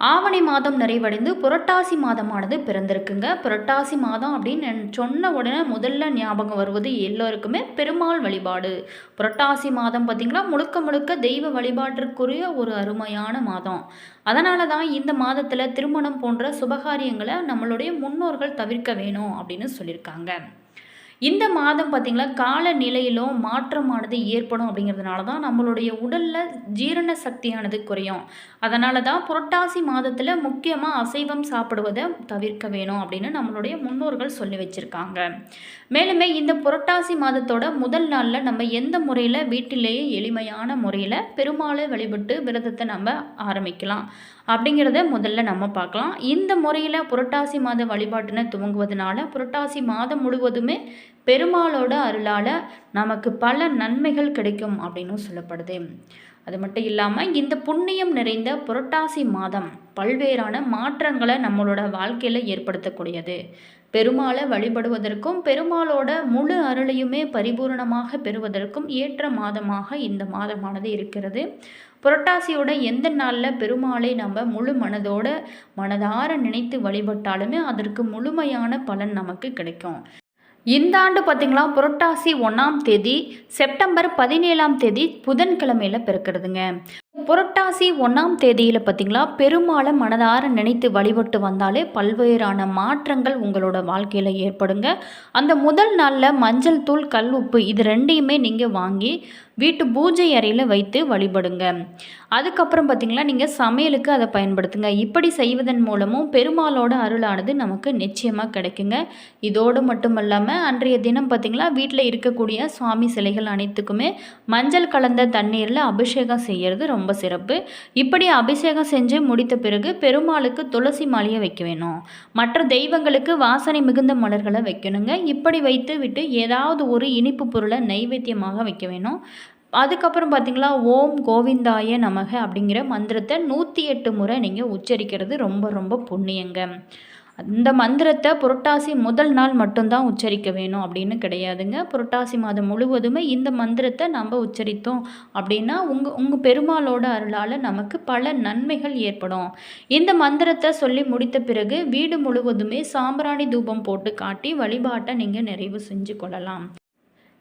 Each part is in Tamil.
ஆவணி மாதம் நிறைவடைந்து புரட்டாசி மாதமானது பிறந்திருக்குங்க. புரட்டாசி மாதம் அப்படின்னு சொன்ன உடனே முதல்ல ஞாபகம் வருவது எல்லோருக்குமே பெருமாள் வழிபாடு. புரட்டாசி மாதம் பார்த்திங்களா? முழுக்க முழுக்க தெய்வ வழிபாட்டிற்குரிய ஒரு அருமையான மாதம். அதனால தான் இந்த மாதத்தில் திருமணம் போன்ற சுபகாரியங்களை நம்மளுடைய முன்னோர்கள் தவிர்க்க வேணும் அப்படின்னு சொல்லியிருக்காங்க. இந்த மாதம் பார்த்திங்களா காலநிலையிலும் மாற்றமானது ஏற்படும் அப்படிங்கிறதுனால தான் நம்மளுடைய உடலில் ஜீரண சக்தியானது குறையும். அதனால தான் புரட்டாசி மாதத்தில் முக்கியமாக அசைவம் சாப்பிடுவதை தவிர்க்க வேணும் அப்படின்னு நம்மளுடைய முன்னோர்கள் சொல்லி வச்சுருக்காங்க. மேலுமே இந்த புரட்டாசி மாதத்தோட முதல் நாளில் நம்ம எந்த முறையில் வீட்டிலேயே எளிமையான முறையில் பெருமாளை வழிபட்டு விரதத்தை நம்ம ஆரம்பிக்கலாம். அப்படிங்கிறத முதல்ல நம்ம பார்க்கலாம். இந்த முறையில் புரட்டாசி மாத வழிபாட்டினை துவங்குவதனால புரட்டாசி மாதம் முழுவதுமே பெருமாளோட அருளால் நமக்கு பல நன்மைகள் கிடைக்கும் அப்படின்னு சொல்லப்படுது. அது மட்டும் இல்லாமல் இந்த புண்ணியம் நிறைந்த புரட்டாசி மாதம் பல்வேறான மாற்றங்களை நம்மளோட வாழ்க்கையில் ஏற்படுத்தக்கூடியது. பெருமாளை வழிபடுவதற்கும் பெருமாளோட முழு அருளையுமே பரிபூரணமாக பெறுவதற்கும் ஏற்ற மாதமாக இந்த மாதமானது இருக்கிறது. புரட்டாசியோட எந்த நாளில் பெருமாளை நம்ம முழு மனதோட மனதார நினைத்து வழிபட்டாலுமே அதற்கு முழுமையான பலன் நமக்கு கிடைக்கும். இந்த ஆண்டு பார்த்திங்களா புரட்டாசி ஒன்றாம் தேதி செப்டம்பர் பதினேழாம் தேதி புதன்கிழமையில் பிறக்கிறதுங்க. புரட்டாசி ஒன்றாம் தேதியில் பார்த்திங்களா பெருமாளை மனதார நினைத்து வழிபட்டு வந்தாலே பல்வேறான மாற்றங்கள் உங்களோட வாழ்க்கையில் ஏற்படுங்க. அந்த முதல் நாளில் மஞ்சள் தூள் கல் உப்பு இது ரெண்டையுமே நீங்கள் வாங்கி வீட்டு பூஜை அறையில் வைத்து வழிபடுங்க. அதுக்கப்புறம் பார்த்திங்களா நீங்கள் சமையலுக்கு அதை பயன்படுத்துங்க. இப்படி செய்வதன் மூலமும் பெருமாளோட அருளானது நமக்கு நிச்சயமாக கிடைக்குங்க. இதோடு மட்டும் இல்லாமல் அன்றைய தினம் பார்த்திங்களா வீட்டில் இருக்கக்கூடிய சுவாமி சிலைகள் அனைத்துக்குமே மஞ்சள் கலந்த தண்ணீரில் அபிஷேகம் செய்கிறது ரொம்ப ரொம்ப சிறப்பு. இப்படி அபிஷேகம் செஞ்சு முடித்த பிறகு பெருமாளுக்கு துளசி மாலையை வைக்க வேணும். மற்ற தெய்வங்களுக்கு வாசனை மிகுந்த மலர்களை வைக்கணுங்க. இப்படி வைத்து விட்டு ஏதாவது ஒரு இனிப்பு பொருளை நைவேத்தியமாக வைக்க வேணும். அதுக்கப்புறம் பார்த்தீங்களா ஓம் கோவிந்தாய நமக அப்படிங்கிற மந்திரத்தை நூற்றி எட்டு முறை நீங்கள் உச்சரிக்கிறது ரொம்ப ரொம்ப புண்ணியங்க. இந்த மந்திரத்தை புரட்டாசி முதல் நாள் மட்டும்தான் உச்சரிக்க வேணும் அப்படின்னு கிடையாதுங்க. புரட்டாசி மாதம் முழுவதுமே இந்த மந்திரத்தை நம்ம உச்சரித்தோம் அப்படின்னா உங்கள் உங்கள் பெருமாளோட அருளால் நமக்கு பல நன்மைகள் ஏற்படும். இந்த மந்திரத்தை சொல்லி முடித்த பிறகு வீடு முழுவதுமே சாம்பிராணி தூபம் போட்டு காட்டி வழிபாட்டை நீங்கள் நிறைவு செஞ்சு கொள்ளலாம்.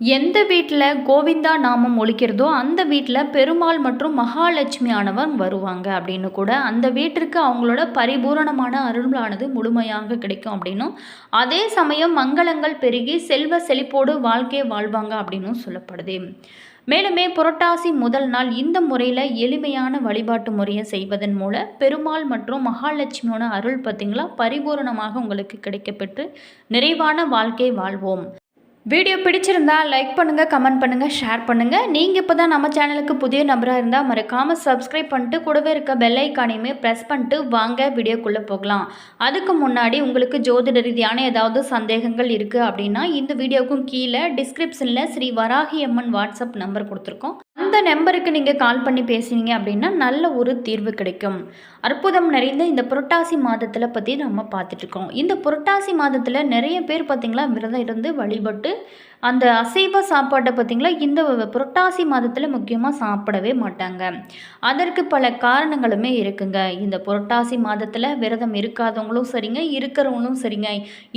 எந்த வீட்டில் கோவிந்தா நாமம் ஒழிக்கிறதோ அந்த வீட்டில் பெருமாள் மற்றும் மகாலட்சுமி ஆனவன் வருவாங்க அப்படின்னு கூட அந்த வீட்டிற்கு அவங்களோட பரிபூரணமான அருளானது முழுமையாக கிடைக்கும் அப்படின்னும் அதே சமயம் மங்களங்கள் பெருகி செல்வ செழிப்போடு வாழ்க்கையை வாழ்வாங்க அப்படின்னும் சொல்லப்படுது. மேலுமே புரட்டாசி முதல் நாள் இந்த முறையில் எளிமையான வழிபாட்டு முறையை செய்வதன் மூலம் பெருமாள் மற்றும் மகாலட்சுமியோட அருள் பார்த்திங்களா பரிபூரணமாக உங்களுக்கு கிடைக்கப்பெற்று நிறைவான வாழ்க்கை வாழ்வோம். வீடியோ பிடிச்சிருந்தா லைக் பண்ணுங்கள் கமெண்ட் பண்ணுங்கள் ஷேர் பண்ணுங்கள் நீங்கள் இப்போ தான் நம்ம சேனலுக்கு புதிய நபராக இருந்தால் மறக்காமல் சப்ஸ்கிரைப் பண்ணிட்டு கூடவே இருக்க பெல் ஐக்கானையுமே ப்ரெஸ் பண்ணிட்டு வாங்க வீடியோக்குள்ளே போகலாம். அதுக்கு முன்னாடி உங்களுக்கு ஜோதிட ரீதியான ஏதாவது சந்தேகங்கள் இருக்குது அப்படின்னா இந்த வீடியோக்கும் கீழே டிஸ்கிரிப்ஷனில் ஸ்ரீ வராகி அம்மன் வாட்ஸ்அப் நம்பர் கொடுத்துருக்கோம். அந்த நம்பருக்கு நீங்கள் கால் பண்ணி பேசுனீங்க அப்படின்னா நல்ல ஒரு தீர்வு கிடைக்கும். அற்புதம் நிறைந்த இந்த புரட்டாசி மாதத்தில் பற்றி நம்ம பார்த்துட்ருக்கோம் இந்த புரட்டாசி மாதத்தில் நிறைய பேர் பார்த்திங்களா விரதம் இருந்து வழிபட்டு அந்த அசைவ சாப்பாட்டை பார்த்திங்களா இந்த புரட்டாசி மாதத்தில் முக்கியமாக சாப்பிடவே மாட்டாங்க. அதற்கு பல காரணங்களுமே இருக்குங்க. இந்த புரட்டாசி மாதத்தில் விரதம் இருக்காதவங்களும் சரிங்க இருக்கிறவங்களும் சரிங்க.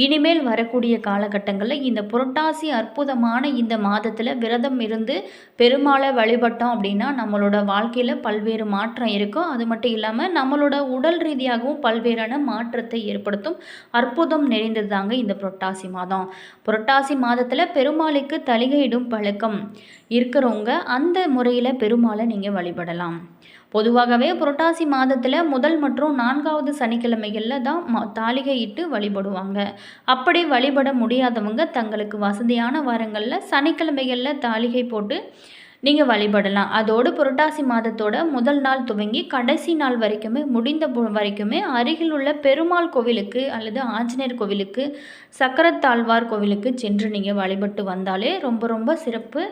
இனிமேல் வரக்கூடிய காலகட்டங்களில் இந்த புரட்டாசி அற்புதமான இந்த மாதத்தில் விரதம் இருந்து பெருமாளை வழிபட்டோம் அப்படின்னா நம்மளோட வாழ்க்கையில் பல்வேறு மாற்றம் இருக்கும். அது மட்டும் இல்லாமல் நம்மளோட உடல் ரீதியாகவும் பல்வேறான மாற்றத்தை ஏற்படுத்தும் அற்புதம் நிறைந்தது தாங்க இந்த புரட்டாசி மாதம். புரட்டாசி மாதத்தில் பெரும் பெருமாளுக்கு தலிகையிடும் பழக்கம் இருக்கிறவங்க அந்த முறையில் பெருமாளை நீங்கள் வழிபடலாம். பொதுவாகவே புரட்டாசி மாதத்தில் முதல் மற்றும் நான்காவது சனிக்கிழமைகளில் தான் ம தாலிகையிட்டு வழிபடுவாங்க. அப்படி வழிபட முடியாதவங்க தங்களுக்கு வசதியான வாரங்களில் சனிக்கிழமைகளில் தாலிகை போட்டு நீங்கள் வழிபடலாம். அதோடு புரட்டாசி மாதத்தோட முதல் நாள் துவங்கி கடைசி நாள் வரைக்குமே முடிந்த வரைக்குமே அருகில் உள்ள பெருமாள் கோவிலுக்கு அல்லது ஆஞ்சநேயர் கோவிலுக்கு சக்கரத்தாழ்வார் கோவிலுக்கு சென்று நீங்கள் வழிபட்டு வந்தாலே ரொம்ப ரொம்ப சிறப்பு.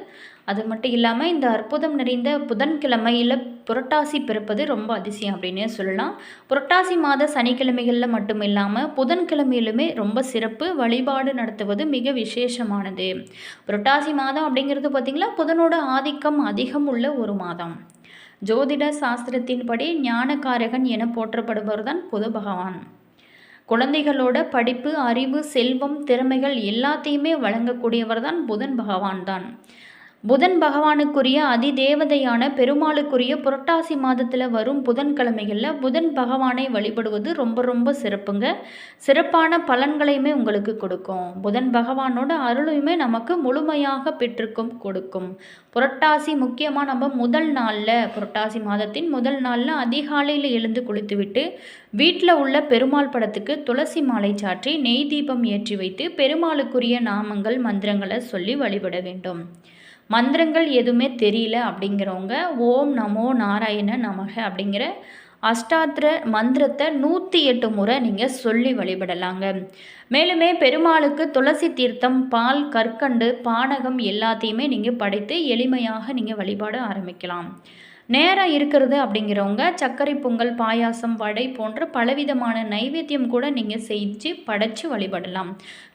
அது மட்டும் இல்லாமல் இந்த அற்புதம் நிறைந்த புதன்கிழமையில் புரட்டாசி பிறப்பது ரொம்ப அதிசயம் அப்படின்னே சொல்லலாம். புரட்டாசி மாத சனிக்கிழமைகளில் மட்டும் இல்லாமல் புதன்கிழமையிலுமே ரொம்ப சிறப்பு வழிபாடு நடத்துவது மிக விசேஷமானது. புரட்டாசி மாதம் அப்படிங்கிறது பார்த்திங்களா புதனோட ஆதிக்கம் அதிகம் உள்ள ஒரு மாதம். ஜோதிட சாஸ்திரத்தின்படி ஞானகாரகன் என போற்றப்படுபவர் தான் புத பகவான். குழந்தைகளோட படிப்பு அறிவு செல்வம் திறமைகள் எல்லாத்தையுமே வழங்கக்கூடியவர் தான் புதன் பகவான் தான் புதன் பகவானுக்குரிய அதிதேவதையான பெருமாளுக்குரிய புரட்டாசி மாதத்தில் வரும் புதன்கிழமைகளில் புதன் பகவானை வழிபடுவது ரொம்ப ரொம்ப சிறப்புங்க. சிறப்பான பலன்களையுமே உங்களுக்கு கொடுக்கும். புதன் பகவானோட அருளையுமே நமக்கு முழுமையாக பெற்றுக்கும் கொடுக்கும். புரட்டாசி முக்கியமாக நம்ம முதல் நாளில் புரட்டாசி மாதத்தின் முதல் நாளில் அதிகாலையில் எழுந்து குளித்துவிட்டு வீட்டில் உள்ள பெருமாள் படத்துக்கு துளசி மாலை சாற்றி நெய் தீபம் ஏற்றி வைத்து பெருமாளுக்குரிய நாமங்கள் மந்திரங்களை சொல்லி வழிபட வேண்டும். மந்திரங்கள் எதுவுமே தெரியல அப்படிங்கிறவங்க ஓம் நமோ நாராயண நமக அப்படிங்கிற அஷ்டாத்திர மந்திரத்தை நூற்றி எட்டு முறை நீங்கள் சொல்லி வழிபடலாங்க. மேலுமே பெருமாளுக்கு துளசி தீர்த்தம் பால் கற்கண்டு பானகம் எல்லாத்தையுமே நீங்கள் படைத்து எளிமையாக நீங்கள் வழிபாட ஆரம்பிக்கலாம். நேரம் இருக்கிறது அப்படிங்கிறவங்க சர்க்கரை பொங்கல் பாயாசம் வடை போன்ற பலவிதமான நைவேத்தியம் கூட நீங்கள் செஞ்சு படைச்சு வழிபடலாம்.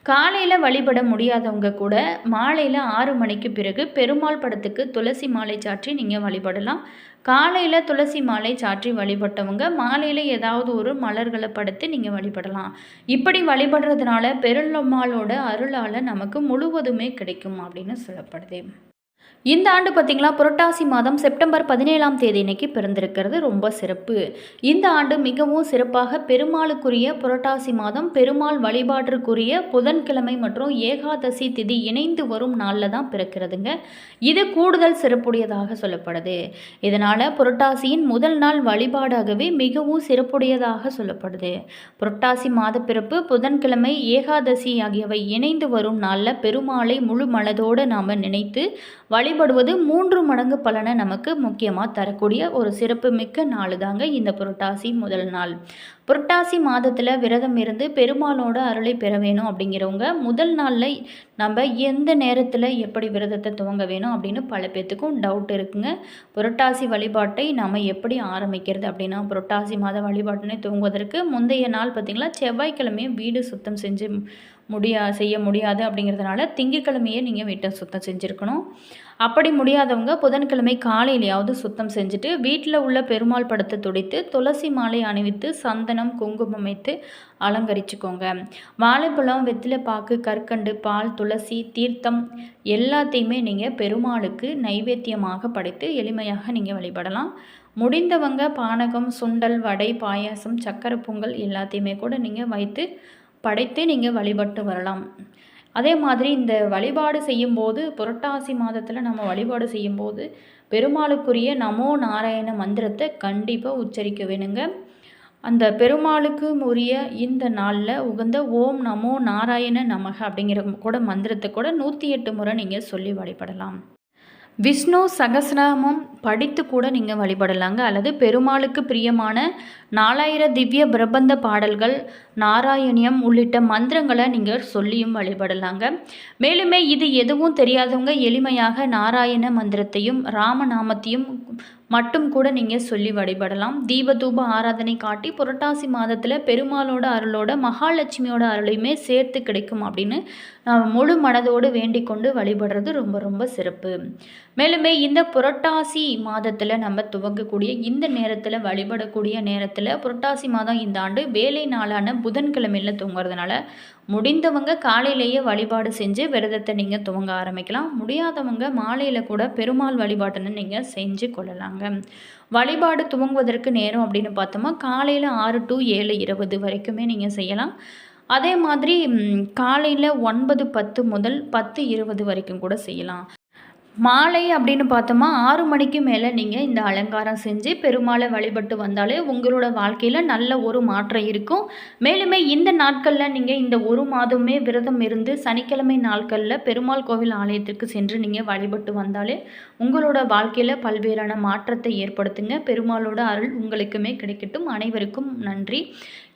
காலையில் வழிபட முடியாதவங்க கூட மாலையில் ஆறு மணிக்கு பிறகு பெருமாள் படத்துக்கு துளசி மாலை சாற்றி நீங்கள் வழிபடலாம். காலையில் துளசி மாலை சாற்றி வழிபட்டவங்க மாலையில் ஏதாவது ஒரு மலர்களை படுத்து நீங்கள் வழிபடலாம். இப்படி வழிபடுறதுனால பெருமாளோட அருளால் நமக்கு முழுவதுமே கிடைக்கும் அப்படின்னு சொல்லப்படுது. இந்த ஆண்டு பார்த்திங்களா புரட்டாசி மாதம் செப்டம்பர் பதினேழாம் தேதி இன்னைக்கு பிறந்திருக்கிறது. ரொம்ப சிறப்பு. இந்த ஆண்டு மிகவும் சிறப்பாக பெருமாளுக்குரிய புரட்டாசி மாதம் பெருமாள் வழிபாட்டிற்குரிய புதன்கிழமை மற்றும் ஏகாதசி திதி இணைந்து வரும் நாளில் தான் பிறக்கிறதுங்க. இது கூடுதல் சிறப்புடையதாக சொல்லப்படுது. இதனால் புரட்டாசியின் முதல் நாள் வழிபாடாகவே மிகவும் சிறப்புடையதாக சொல்லப்படுது. புரட்டாசி மாத பிறப்பு புதன்கிழமை ஏகாதசி ஆகியவை இணைந்து வரும் நாளில் பெருமாளை முழு மனதோடு நாம் நினைத்து வழிபடுவது மூன்று மடங்கு பலனை நமக்கு முக்கியமாக தரக்கூடிய ஒரு சிறப்பு மிக்க நாள் தாங்க இந்த புரட்டாசி முதல் நாள். புரட்டாசி மாதத்தில் விரதம் இருந்து பெருமாளோட அருளை பெற வேணும் அப்படிங்கிறவங்க முதல் நாளில் நம்ம எந்த நேரத்தில் எப்படி விரதத்தை துவங்க வேணும் அப்படின்னு பல பேர்த்துக்கும் டவுட் இருக்குங்க. புரட்டாசி வழிபாட்டை நம்ம எப்படி ஆரம்பிக்கிறது அப்படின்னா புரட்டாசி மாத வழிபாட்டினை துவங்குவதற்கு முந்தைய நாள் பார்த்திங்களா செவ்வாய்க்கிழமையும் வீடு சுத்தம் செஞ்சு முடியா செய்ய முடியாது அப்படிங்கிறதுனால திங்கக்கிழமையே நீங்கள் வீட்டை சுத்தம் செஞ்சுருக்கணும். அப்படி முடியாதவங்க புதன்கிழமை காலையிலையாவது சுத்தம் செஞ்சுட்டு வீட்டில் உள்ள பெருமாள் படத்தை துடைத்து துளசி மாலை அணிவித்து சந்தனம் குங்குமம் வைத்து அலங்கரிச்சுக்கோங்க. வாழைப்பழம் வெத்திலை பாக்கு கற்கண்டு பால் துளசி தீர்த்தம் எல்லாத்தையுமே நீங்கள் பெருமாளுக்கு நைவேத்தியமாக படைத்து எளிமையாக நீங்கள் வழிபடலாம். முடிந்தவங்க பானகம் சுண்டல் வடை பாயாசம் சக்கரை பொங்கல் எல்லாத்தையுமே கூட நீங்கள் வைத்து படைத்து நீங்கள் வழிபட்டு வரலாம். அதே மாதிரி இந்த வழிபாடு செய்யும்போது புரட்டாசி மாதத்தில் நம்ம வழிபாடு செய்யும்போது பெருமாளுக்குரிய நமோ நாராயண மந்திரத்தை கண்டிப்பாக உச்சரிக்க வேணுங்க. அந்த பெருமாளுக்கு உரிய இந்த நாளில் உகந்த ஓம் நமோ நாராயண நமக அப்படிங்கிற கூட மந்திரத்தை கூட நூற்றி எட்டு முறை நீங்கள் சொல்லி வழிபடலாம். விஷ்ணு சகசிரமம் படித்து கூட நீங்கள் வழிபடலாங்க. அல்லது பெருமாளுக்கு பிரியமான நாலாயிர திவ்ய பிரபந்த பாடல்கள் நாராயணியம் உள்ளிட்ட மந்திரங்களை நீங்கள் சொல்லியும் வழிபடலாங்க. மேலுமே இது எதுவும் தெரியாதவங்க எளிமையாக நாராயண மந்திரத்தையும் ராமநாமத்தையும் மட்டும் கூட நீங்கள் சொல்லி வழிபடலாம். தீபதூப ஆராதனை காட்டி புரட்டாசி மாதத்தில் பெருமாளோட அருளோட மகாலட்சுமியோட அருளையுமே சேர்த்து கிடைக்கும் அப்படின்னு முழு மனதோடு வேண்டிக் கொண்டு வழிபடுறது ரொம்ப ரொம்ப சிறப்பு. மேலுமே இந்த புரட்டாசி மாதத்தில் நம்ம துவங்கக்கூடிய இந்த நேரத்தில் வழிபடக்கூடிய நேரத்தில் புரட்டாசி மாதம் இந்த ஆண்டு வேலை நாளான புதன்கிழமையில் தூங்குறதுனால முடிந்தவங்க காலையிலேயே வழிபாடு செஞ்சு விரதத்தை நீங்கள் துவங்க ஆரம்பிக்கலாம். முடியாதவங்க மாலையில் கூட பெருமாள் வழிபாட்டுன்னு நீங்கள் செஞ்சு கொள்ளலாங்க. வழிபாடு துவங்குவதற்கு நேரம் அப்படின்னு பார்த்தோமா காலையில் ஆறு டு ஏழு இருபது வரைக்குமே நீங்கள் செய்யலாம். அதே மாதிரி காலையில் ஒன்பது பத்து முதல் பத்து இருபது வரைக்கும் கூட செய்யலாம். மாலை அப்படின்னு பார்த்தோமா ஆறு மணிக்கு மேலே நீங்கள் இந்த அலங்காரம் செஞ்சு பெருமாளை வழிபட்டு வந்தாலே உங்களோட வாழ்க்கையில் நல்ல ஒரு மாற்றம் இருக்கும். மேலுமே இந்த நாட்களில் நீங்கள் இந்த ஒரு மாதமே விரதம் இருந்து சனிக்கிழமை நாட்களில் பெருமாள் கோவில் ஆலயத்திற்கு சென்று நீங்கள் வழிபட்டு வந்தாலே உங்களோட வாழ்க்கையில் பல்வேறான மாற்றத்தை ஏற்படுத்துங்க. பெருமாளோட அருள் உங்களுக்குமே கிடைக்கட்டும். அனைவருக்கும் நன்றி.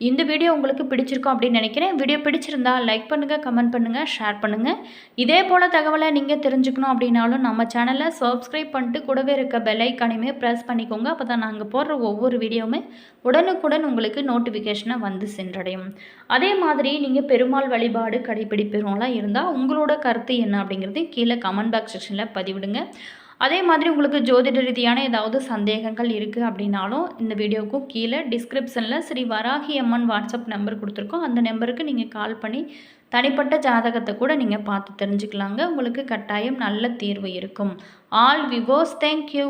இந்த வீடியோ உங்களுக்கு பிடிச்சிருக்கும் அப்படின்னு நினைக்கிறேன். வீடியோ பிடிச்சிருந்தா லைக் பண்ணுங்கள் கமெண்ட் பண்ணுங்கள் ஷேர் பண்ணுங்கள் இதே போல் தகவலை நீங்கள் தெரிஞ்சுக்கணும் அப்படின்னாலும் நம்ம சேனலை சப்ஸ்கிரைப் பண்ணிட்டு கூடவே இருக்க பெல் ஐக்கானையுமே ப்ரெஸ் பண்ணிக்கோங்க. அப்போ தான் நாங்கள் போடுற ஒவ்வொரு வீடியோவுமே உடனுக்குடன் உங்களுக்கு நோட்டிஃபிகேஷனை வந்து சென்றடையும். அதே மாதிரி நீங்கள் பெருமாள் வழிபாடு கடைபிடிப்பவங்களாம் இருந்தால் உங்களோட கருத்து என்ன அப்படிங்கிறது கீழே கமெண்ட் பாக்ஸ் செக்ஷனில் பதிவிடுங்க. அதே மாதிரி உங்களுக்கு ஜோதிட ரீதியான ஏதாவது சந்தேகங்கள் இருக்குது அப்படின்னாலும் இந்த வீடியோவுக்கும் கீழே டிஸ்கிரிப்ஷனில் ஸ்ரீ வராகி அம்மன் வாட்ஸ்அப் நம்பர் கொடுத்துருக்கோம். அந்த நம்பருக்கு நீங்கள் கால் பண்ணி தனிப்பட்ட ஜாதகத்தை கூட நீங்கள் பார்த்து தெரிஞ்சுக்கலாங்க. உங்களுக்கு கட்டாயம் நல்ல தீர்வு இருக்கும். All விவோஸ் thank you